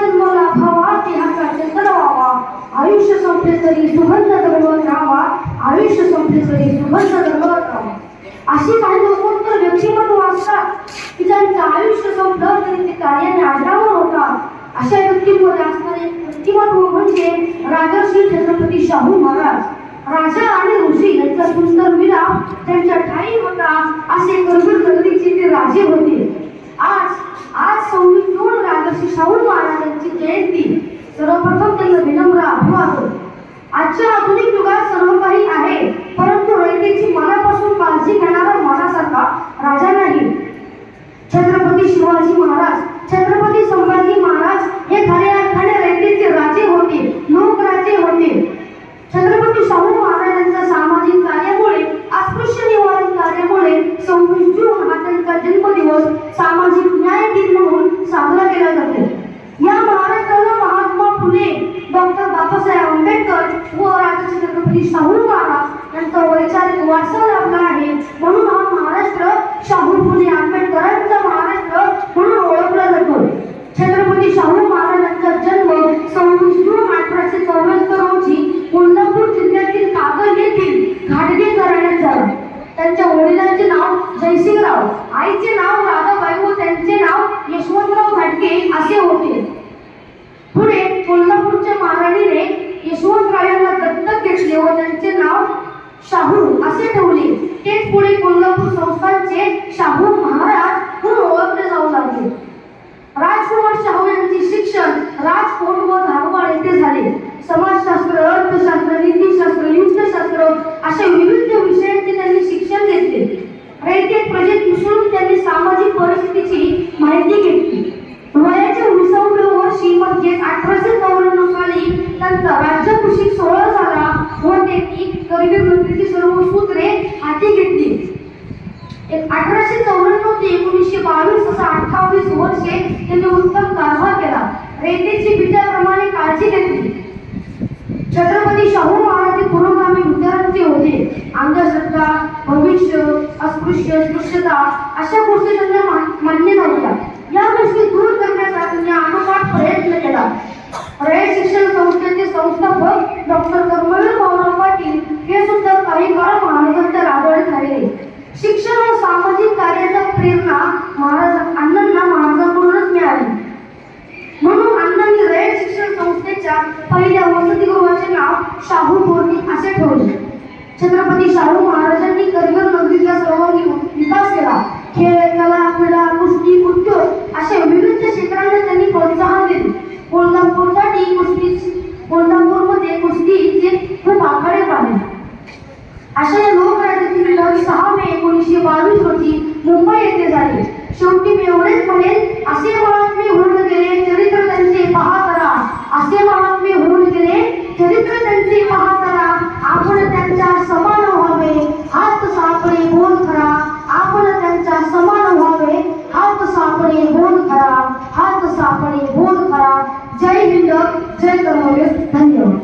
जन्म लाभावा देहाचा चंद्र व्हावा आयुष्य संपले तरी सुगंध दरवत राहावा. आयुष्य संपले तरी सुगंध दरवत राहावा. अशी काही लोकोत्तर व्यक्तिमत्व असतात की त्यांचं आयुष्य संपलं तरी ते कार्याने आजरावर होतात. अशा व्यक्तीमध्ये असणारे व्यक्तिमत्व म्हणजे राजर्षी छत्रपती शाहू महाराज. राजा आणि ऋषी यांचा सुंदर मिलाप त्यांच्या ठाई होता असे छत्रपती शाहू महाराज यांचा वैचारिक वारसा लाभला आहे. म्हणून हा महाराष्ट्र शाहू फुले आंबेडकरांचा महाराष्ट्र म्हणून ओळखला जातो छत्रपती शाहू महाराजांचा जन्म सव्वीस जून अठराशे चौऱ्याहत्तर रोजी कोल्हापूर जिल्ह्यातील कागल येथील घाटगे घराण्यात झाला त्यांच्या वडिलांचे नाव जयसिंगराव आईचे नाव राधाबाई व त्यांचे नाव यशवंतराव घाटगे असे होते पुढे कोल्हापूरच्या महाराणीने यशवंतराव यांना दत्तक घेतले व त्यांचे नाव शाहू असे ठेवले. तेच पुढे कोल्हापूर संस्थानचे शाहू महाराज म्हणून ओळखले जाऊ लागले राजकुमार शाहू यांचे शिक्षण राजकोट व धारवाड येथे झाले समाजशास्त्र अर्थशास्त्र नीतीशास्त्र युद्धशास्त्र अशा विविध विषयांचे त्यांनी शिक्षण घेतले रयतेत प्रजेत मिसळून त्यांनी सामाजिक परिस्थितीची माहिती घेतली वयाच्या विसाव्या वर्षी म्हणजेच अठराशे चौऱ्याण्णव साली त्यांचा राज्याभिषेक सोहळा झाला व त्यांनी मंत्रीची सर्व सूत्रे हाती घेतली. एक अठराशे चौऱ्याण्णव ते एकोणीसशे बावीस असा अठ्ठावीस वर्षे त्यांनी उत्तम कारभार केला. रेतेची बीजाप्रमाणे काळजी घेतली. छत्रपती शाहू महाराज पुरोगामी विचारांचे होते. अंधश्रद्धा भविष्य अस्पृश्य स्पृश्यता अशा गोष्टी त्यांना माहिती महाराज अण्णांना महाराजांकडूनच मिळाले. म्हणून अण्णांनी रयत शिक्षण संस्थेच्या पहिल्या वसतिगृहाचे नाव शाहू बोर्डी असे ठेवले. छत्रपती शाहू महाराजांनी करगर नगरीचा सर्वांगी विकास केला. खेळ कला क्रीडा कुस्ती उद्योग अशा विविध क्षेत्रांना त्यांनी प्रोत्साहन दिले. कोल्हापूरसाठी कुस्ती कोल्हापूरमध्ये कुस्तीचे खूप आखाडे पाहिले अशा या लोकराज्यातील लढाई सहा मे एकोणीसशे बावीस रोजी मुंबई येथे झाली. शेवटी मी एवढेच म्हणेन असे म्हणत मी होऊन गेले चरित्र त्यांचे पहा करा असे म्हणत मी होऊन गेले चरित्र त्यांचे पहा करा आपण त्यांच्या समान व्हावे हात सापडे बोल करा. आपण त्यांच्या समान व्हावे हात सापडे बोल करा. हात सापडे बोल करा. जय हिंद जय कर्मवीर धन्यवाद.